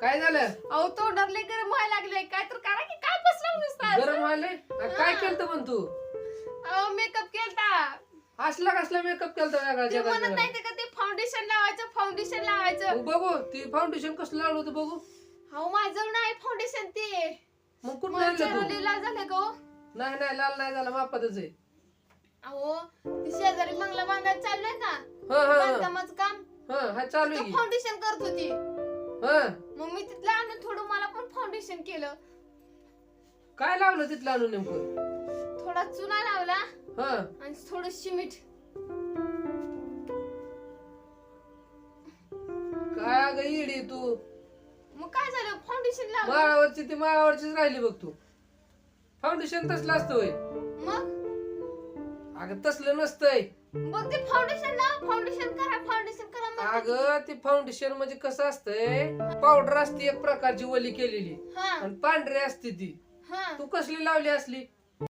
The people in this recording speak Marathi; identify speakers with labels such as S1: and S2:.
S1: काय झालं?
S2: अहो तोंडात लय गरम व्हायला लागले काय तर करा की काय बसला नुसता
S1: गरम व्हायले आ, काय केलं पण तू?
S2: अहो मेकअप केलता.
S1: असला कसला मेकअप केलता वेगळा
S2: ते म्हणत
S1: जगात?
S2: नाही का ते फाउंडेशन लावायचं फाउंडेशन लावायचं.
S1: मग बघू ती फाउंडेशन कसलं लावलं होतं बघू.
S2: अहो माझं नाही फाउंडेशन ते.
S1: मग कुठं आणलं तू?
S2: लय लाल झाले गो.
S1: नाही नाही लाल नाही झाला मापातच आहे.
S2: अहो ते शेजारी बंगला बांधायला चाललोय ना
S1: हा हा हा.
S2: बांधकामाचं काम.
S1: हा हा चालू आहे की.
S2: फाउंडेशन करत होती.
S1: हा.
S2: मग मी तिथलं आणून थोडं मला पण फाउंडेशन केलं.
S1: काय लावलं तिथलं आणून नेमकं?
S2: थोडा चुना लावला
S1: हा.
S2: आणि थोडं शिमीट.
S1: काय अगं इडी तू?
S2: मग काय झालं? फाउंडेशन लावलं.
S1: माळावरची ती माळावरचीच राहिली बघ तू. फाउंडेशन तसलं असतं होय.
S2: मग?
S1: अगं तसलं नसतंय.
S2: बघ ते फाउंडेशन
S1: अगं ते फाउंडेशन म्हणजे कसं असतंय? पावडर असते एक प्रकारची वली केलेली.
S2: हा.
S1: आणि पांढरी असते ती.
S2: हा.
S1: तू कसली लावली असली?